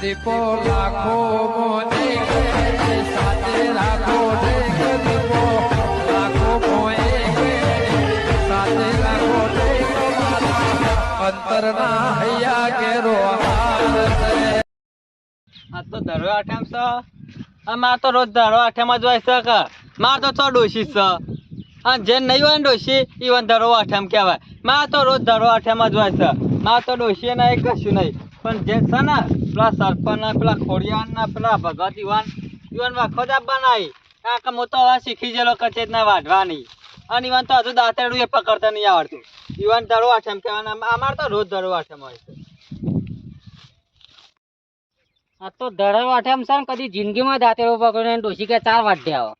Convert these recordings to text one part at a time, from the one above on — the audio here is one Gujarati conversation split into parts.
દીપો લાખો મોને સાથે રાખો દીપો. લાખો મોએ આ તો છે તો રોજ ધરો આઠમ જ હોય છે કે. તો ચો ડોશી છે. અને જે નહીં હોય ને ડોશી, ઈવન ધરો આઠમ કહેવાય. તો રોજ ધરો આઠમ જ હોય છે. તો ડોશી નહીં કશું નહીં. પણ જે છે ને પેલા સરપંચના, પેલા ખોડિયાના પેલા ભગત યુવાન ઈવન વખો આવી કારણ તો હવે શીખી ગયેલો કચેત ના વાઢવાની. અને યુવાન તો હજુ દાંતેડું એ પકડતા નહીં આવડતું. ઈવન ધરો એમ કહેવાના અમાર તો રોજ ધરો આઠમ હોય છે. આ તો ધડો વાઠેમ એમ સર કદી જિંદગીમાં દાંતેડો પકડ્યો ડોસી કે ચાર વાઢ્યા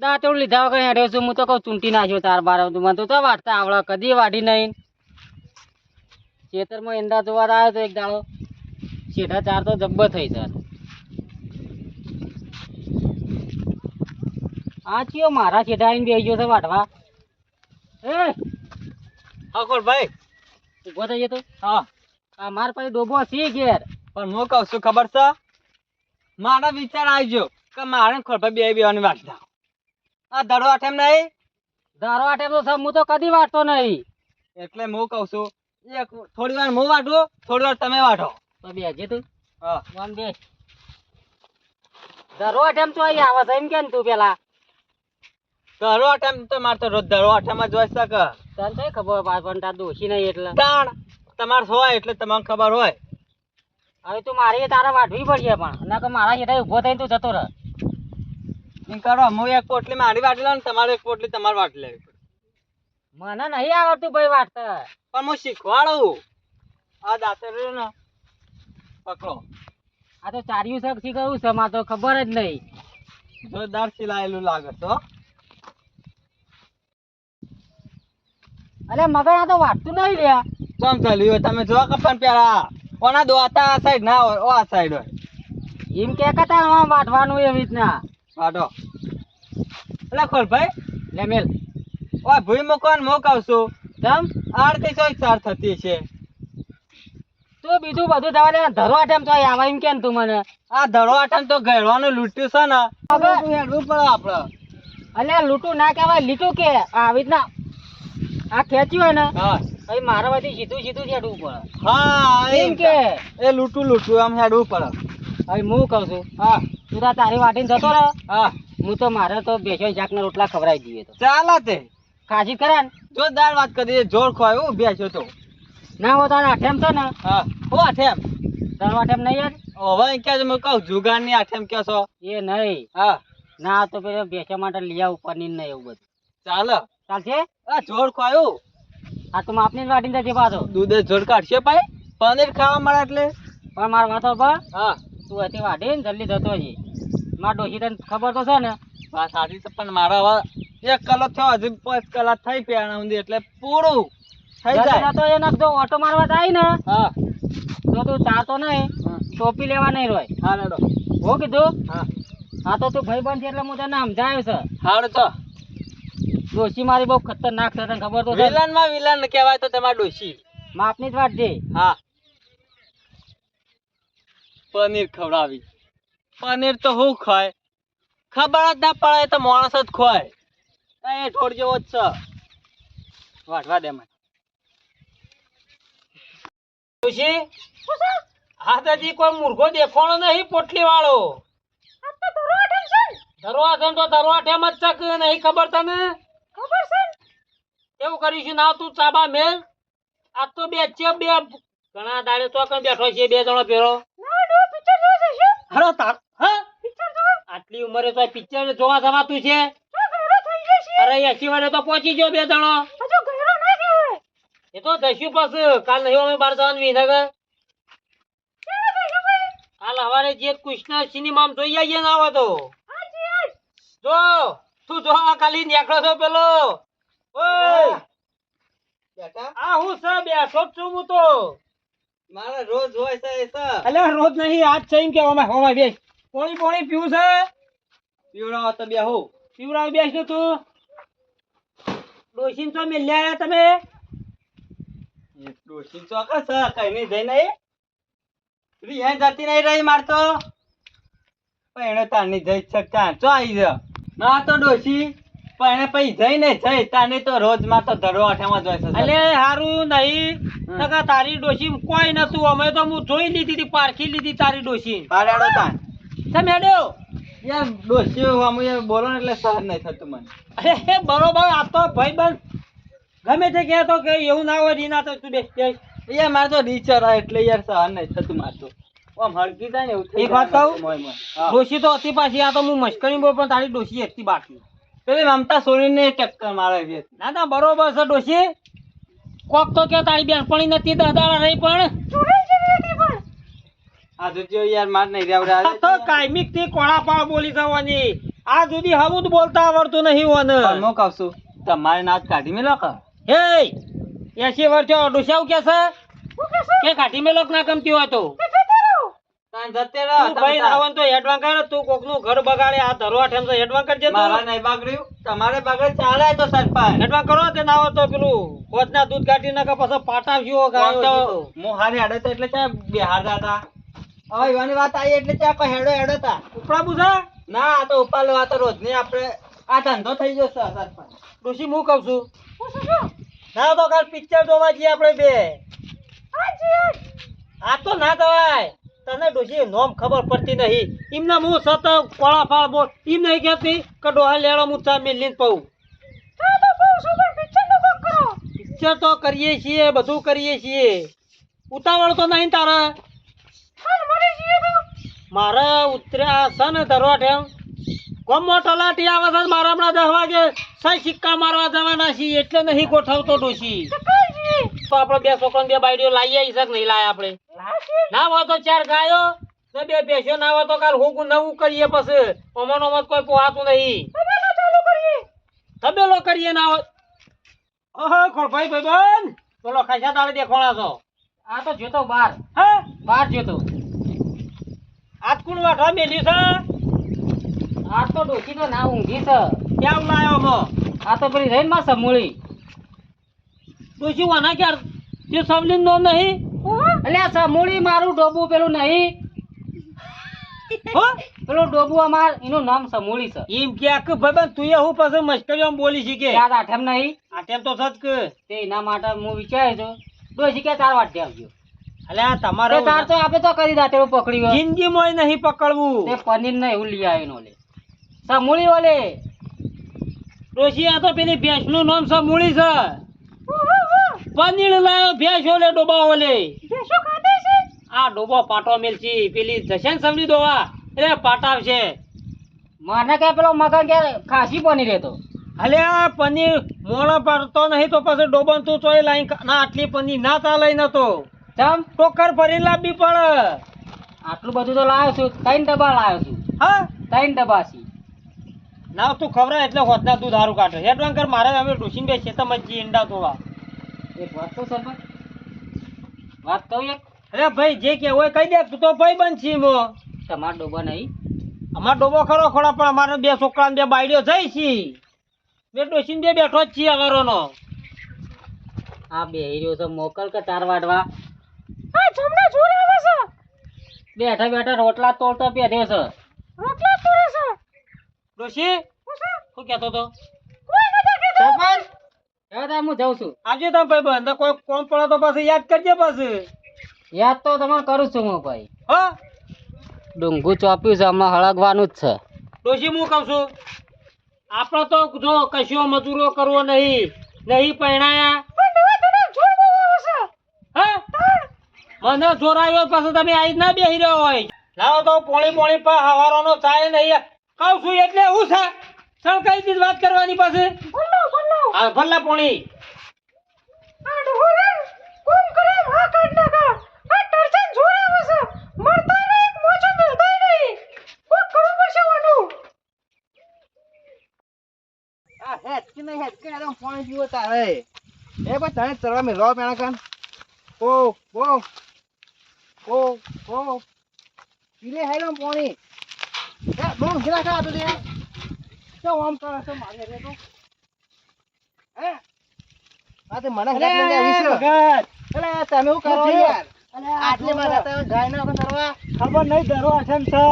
દાંતેડું લીધા વગર હેડ્યો છું, હું તો કહું ચૂંટી નાખ્યો તાર બાર મને તો વાટતા આવડે, કદી વાઢી નહીં. ખેતરમાં ઈંડા જોવા આવ્યો તો એક દાડો. શેઠા ચાર તો જબ્બર થઈ સર આ ચિયો મારા સીધા આવીને બેસી ગયો છે વાટવા. એ! હા કોણ ભાઈ? ઊભો થઈ જતો હા. આ માર પાસે ડોબો છે ઘેર. પણ હું કહું છું ખબર છે? મારા વિચાર આવજો કે મારે ખોરભાઈ બે બેવાની વાત આ દડો આઠેમ નહીં? ધારો આટે તો હું તો કદી વાટતો નહીં. એટલે હું કહું છું એક થોડી વાર હું વાટું થોડી વાર તમે વાટો. તો તું. હા. વન બે. દરો અટેમ તો અહીં આવે છે એમ કે તું પેલા? દડો આઠેમ તો મારે તો રોજ દડો આઠેમ જ હોય શકે. તને તો ખબર પાડ પણ તાર દોશી નહીં એટલે. તાણ તમારે હોય એટલે તમને ખબર હોય. હવે તું મારી તારે વાટવી પડશે પણ. ના કે મારા હેઠળ ઊભો થઈને તું જતો રહ. કરો હું એક પોટલી મારી વાટી લઉં ને તમારે એક પોટલી તમારે વાટી લેવી પડે. મને નહીં આવડતું ભાઈ વાટતા પણ હું શીખવાડું. આ દાતર ને. પકડો. આ તો ચાર્યું શક કયું છે માં તો ખબર જ નહીં. જોરદાર સિલાયેલું લાગે તો અરે મગર આ તો વાટતું નહીં લ્યા. ચમ ચાલ્યું હોય તમે જો કપન પેલા. કોના દોતા આ સાઈડ ના હોય ઓ આ સાઈડ હોય. એમ કે કતા આમાં વાટવાનું એવી રીતના. વાટો. એટલે ખોલ ભાઈ લે મેલ. ઓય ભૂઈ મૂકો ને હું કહું છું જમ આરતી ચાર થતી છે. તું બીજું બધું જવા દે. ધરો આઠમ તો આવા એમ કેમ તું મને? આ ધરો આઠમ તો ઘેરવાનું લૂંટ્યું છે ને. હવે હેડવું પડે આપડે. અલે લૂંટું ના કહેવાય લીટું કે? આવી રીતના આ ખેંચ્યું હોય ને હા. મારા બધી સીધું સીધું હેડવું પડે. હા એમ કે? એ લૂંટું લૂંટું આમ હેડવું પડે. હવે હું કહું છું હા. તું તાર તારી વાટીને જતો રહે. હા. હું તો મારે તો બેસો જાકના રોટલા ખવડાવી દઈએ તો. ચાલે તે. ખાસી કરે ને. જોરદાર વાત કરી જોર ખોય હું બેસ્યો તો. ના હો તારા આઠેમ છે ને? હા. હો આઠેમ. તારો આઠેમ નહીં યાર હવે છે હું કહું જુગારની આઠેમ કહો છો. એ નહીં. હા. ના તો પેલો બેઠા માટે લીયા ઉપરની નહીં એવું બધું. ચાલો. ચાલશે? આ જોર ખોયું. આ તું માપની વાટી વાટીને જજે પાછો. દૂધે જોર કાઢશે ભાઈ. પનીર ખાવા મળે એટલે. પણ મારા વાતો પર. હા. તું હતી વાટીને જલ્દી જતો જી મારા ડોશી તને ખબર તો છે ને? વાત સાચી તો પણ મારા હવે એક કલાક થયો હજુ પાંચ કલાક થઈ પ્યાણા સુધી એટલે પૂરું. થઈ જાય. તો એને જો ઓટો મારવા જાય ને હા. તો તું ચાતો નહીં ટોપી લેવા નહીં રોય. હા રેડો. હો કીધું? હા. હા તો તું ભાઈ છે એટલે હું તને સમજાયું છે. હાડ તો. ડોશી મારી બહુ ખતરનાક છે તને ખબર તો છે વિલનમાં વિલન કહેવાય તો તમારે ડોશી. માપની જ વાટજે હા. પનીર ખવડાવી. પનીર તો હું ખાય? ખબર જ ના પડે તો માણસ જ ખોય. એ ઠોડ જેવો જ છે. વાટવા દે મને. ડોશી આ દાદી કોઈ મુર્ગો દેખાણો નહીં પોટલી વાળો ધરવા છે તો ધરવા ઠેમ જ ચક નહીં, ખબર તને? ખબર કરીશું? ના, તું ચાબા મેલ. આ તો બે છે, બે ઘણા દાડે તો કઈ બેઠો છે, બે જણો પેરો હરો આટલી ઉંમરે તો પિક્ચર જોવા જવાતું છે. અરે, એસી વાળે તો પહોંચી ગયો બે જણો. એ તો દસ્યું પછી. કાલ નહીં અમે બાર જવાનું વિનગર કાલ હવારે જે કૃષ્ણ સિનેમા જોઈ આવીએ ના આવે તો. જો તું જો કાલી નીકળો છો પેલો. ઓય! આ હું છે બેઠો છું હું તો. મારા રોજ હોય છે એ છે અલ્યા રોજ નહીં આજ છે એમ કે ઓમાય ઓમાય બેસ. પોણી પોણી પીવું છે? પીવડાવો તો બેહુ પીવડાવ બેસ તું. ડોસીન તો મેલ્યા તમે. ડોશી ચોક્કસ કઈ નહીં જઈને રિહાઈ જતી નહીં રહી મારતો એને તારની જઈ શકતા ચો આવી જ ના તો ડોશી પણ એને પછી જઈ ને જઈ. તાને તો રોજમાં તો ધરો આઠામાં જ હોય છે અલે નહીં. નકા તારી ડોશી કોઈ નતું. અમે તો હું જોઈ લીધી હતી પારખી લીધી તારી ડોશી પાડાડો તાન તમે હેડ્યો યાર ડોશી અમે બોલો ને એટલે સહન નહીં થતું મને. અરે હે બરોબર. આ તો ભાઈ બંધ ગમે તે કહેતો કે એવું ના હોય રીના તો તું બેસ બેસ. યાર મારે તો એટલે યાર સહન નહીં થતું મારતો આમ હળકી જાય ને એવું એક વાત કહું? ડોશી તો હતી પાછી આ તો હું મશ્કરી બોલ પણ તારી ડોશી હતી બાકી. પેલી મમતા સોનીને ટક્કર મારે છે. ના ના બરોબર છે ડોશી. કોક તો કે તારી બેનપણી નથી દાદા રહી પણ. આ જોજો યાર માર નહીં રેવડા તો કાયમિકથી કોળા પાળ બોલી જવાની. આ જુદી હવું જ બોલતા આવડતું નહીં ઓને. હું કહું છું તમારે નાચ કાઢી મેલો કે? હે એસી વર્ષ ડોસાવ કે છે? કે કાઢી મેલોક ના કમતી હોય તો? તાન જતે રહો, તું તમે ભાઈ તાર. આવન તો હેડવાન કર તું કોકનું ઘર બગાડે આ ધરો આઠેમ તો હેડવાન કરજે મારા નહીં બગડ્યું. તમારે બગડે ચાલે તો સરપંચ હેડવાન કરો તે ના હોય તો પેલું કોચના દૂધ કાઢી નાખે પછી પાટાવ્યો આમ ગાયો તો? હું હારે હેડો તો એટલે ચા બિહારતા હતા હવે એવાની વાત આવી એટલે ચા હેડો હેડો તા. ઉપડા બુઝા? ના આ તો ઉપાડો આ તો રોજની આપણે આ ધંધો થઈ જશે સરપંચ ડોશી હું કહું છું ના તો કાલ પિક્ચર જોવા જઈએ આપણે બે. આ તો ના થવાય તને ડોશી નોમ ખબર પડતી નહીં. એમને હું સત કોળા ફાળ બોલ એમ નહીં કહેતી કે ડોહા લેડો હું ચા મેલીને પઉં. પિક્ચર તો કરીએ છીએ બધું કરીએ છીએ. ઉતાવળ તો નહીં તારે. મારે ઉતર્યા છે ને દરવાઠેમ ગમો તલાટી આવે છે મારા હમણાં દસ વાગે સહી સિક્કા મારવા જવાના છીએ એટલે નહીં ગોઠવતો ડોશી તો આપણે બે છોકરા બે બાયડીઓ લાવી આવી છે નહીં લાયા આપણે? ના હોય તો ચાર ગાયો ને બે ભેંસો ના હોય તો કાલ હું નવું કરીએ પછી. અમારો મત કોઈ પોહાતું નહીં. તબેલો કરીએ. ના હોય. ઓહો ખોળભાઈ ભાઈ બોલો ખાસા દાડે દેખોણા છો? આ તો જોતો બાર. હા? બાર જોતો. આજ કુણ વાઠવા મેલ્યું છે? આ તો ડોશી તો ના ઊંઘી છે. ક્યાં લાયો મો આ તો પેલી રહીને માં સમૂળી ડોશી વાના ક્યાર? તે સવલીન નો નહીં? એટલે આ સમૂળી મારું ડોબું પેલું નહીં. હો? પેલું ડોબુ અમાર એનું નામ સમૂળી છે. એમ કે કે ભાઈ તું હું પછી મસ્કરીઓ બોલી છે કે? યાદ આઠમ નહીં? આઠમ તો સચ કે. તે એના માટે હું વિચાર્યો છું. ડોશી કે ચાર વાટે આવજો. અલ્યા તમારો તાર તો આપે તો કરી દાતે પકડી પકડ્યું. જિંદગીમાં નહીં પકડવું. તે પનીર ને એવું લઈ ઓલે સમૂળી વાલે ડોશી આ તો પેલી ભેંસનું નામ છે મૂળી છે. પનીર લાયો ભેંસ ઓલે ડોબા ઓલે આ ડોબો પાટો મેલસી પેલી જશે ને સમજી દોવા એટલે છે મને કે પેલો મગન કે ખાસી પનીર રહેતો અલે આ પનીર મોળા પડતો નહીં તો પછી ડોબન તું ચોય લાઈ ના આટલી પનીર ના ચાલે ન તો. ચમ? ટોકર ભરી લાવવી પડે. આટલું બધું તો લાવ્યો છું ત્રણ ડબ્બા લાવ્યો છું. હા? ત્રણ ડબ્બા છે. ના તું ખબર એટલે હોતના તું દારૂ કાઢે. હેડ વાંકર મારે હવે ડુસીન બે ખેતરમાં જી ઈંડા ધોવા. એક વાત તો સરપંચ? વાત કહું એક? અરે ભાઈ જે કે હોય કહી દે તું તો ભાઈ બનશી મો તમાર ડોબો નહીં. અમાર ડોબો ખરો ખોડા પણ અમારે બે છોકરા બે બાયડીઓ જઈ છી. બે ડોસીન બે બેઠો જ છીએ અમારોનો આ બે હીરો તો મોકલ કે તાર વાડવા? હા જમણા જોર આવે છે. બેઠા બેઠા રોટલા તોડતો પહેર્યો છે. ડોશી શું કહેતો તો સરપંચ હવે તાર હું જાઉં છું. આજે તમે ભાઈ બંધ કોઈ કોમ પડે તો પાછું યાદ કરજે પાછું. યાદ તો તમારે કરું છું હું ભાઈ. હો? ડુંગુ ચોપ્યું છે હમણાં હળગવાનું જ છે. ડોશી હું કહું છું આપણે તો જો કશો મજૂરો કરવો નહીં નહીં પરણાયા. હા? મને જોરાયો પછી તમે આવી ના બેહી રહ્યો હોય. લાવો તો પોણી પોણી પા હવારોનો ચાય નહીં કહું છું એટલે હું છે? સંકાઈ થી વાત કરવાની પાસે હા ભલ્લા. પોણી. આ હેચકી નહીં. હેચકી આરામ પાણી પીવો તારે. એ ભાઈ તને ચરવા મેળવો પેણા કાન ઓ ઓ. ઓ ઓ. પીલે હેરો પાણી. એ બોમ કા તો દે તો આમ કરે છે? મારે રે તો. હે? આ તે મને અરે હેરાન આવી છે ભગત, અલે તમે શું કરો યાર? આટલે માં રહેતા ગાય ના કરવા ખબર નહીં ધરો આઠમ છે.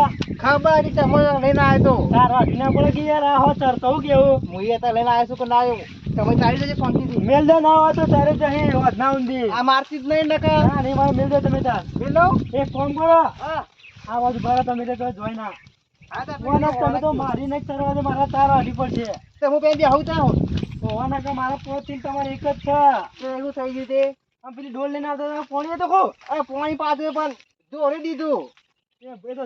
ખબર હતી તમે લઈને આવ્યો તો. તાર વાટીના પડે કે યાર આ હો ચરતો હું કેવું? હું એ તો લઈને આવ્યો છું કે ના આવ્યો. તમે ચાલી જજો શાંતિથી મેલ દે ના હોય તો તારે વધના ઊંધી. આ મારતી જ નહીં નકા ના નહીં મારે મેલ દે તમે તાર બેલો એક ફોન કરો. હા. આ બાજુ ભરો તમે તો જોઈ ના. તમે તો મારી નહીં ચરવા દે મારા તાર વાટી પડશે તો હું પેલી આવું તા ઓવાના કે મારા પોતી તમારે એક જ છે. તો એવું થઈ ગયું તે. આમ પેલી ડોલ લઈને આવતો પોણીએ તો ખો. અરે પોણી પાછું પણ જોડી દીધું. એ એ તો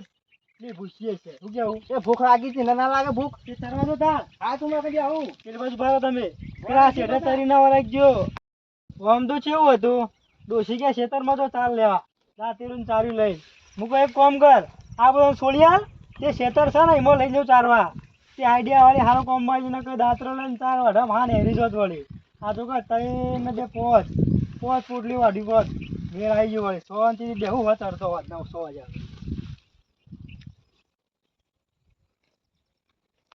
ભૂસીએ છે. શું કેવું એ ભૂખ લાગી છે ના લાગે ભૂખ? એ ચરવા દો તાર. હા તું મેં કદી આવું. પેલી બાજુ ભરો તમે. પેલા શેઠે તરી ના વળગજો આમ તો કેવું હતું? ડોસી ગયા ખેતરમાં તો ચાલ લેવા. દાંતીરું ચાર્યું લઈ. હું એક કામ કર. આ બધો છોડી હાલ. તે શેતર છે ને, એમાં લઈ જાઉં ચારવા. તે આઈડિયા વાળી સારો કોમમાં જઈને કે દાતરો લઈને ચાર વઢમ હા હેરી જોત વળી. આ તો કહે ત્રણ ને બે પોચ. પોચ ફૂટલી વાઢી, પોચ. ઘેર આવી ગયું વળી. શાંતિથી બેહું હોય અડધો વાત નવસો હજાર.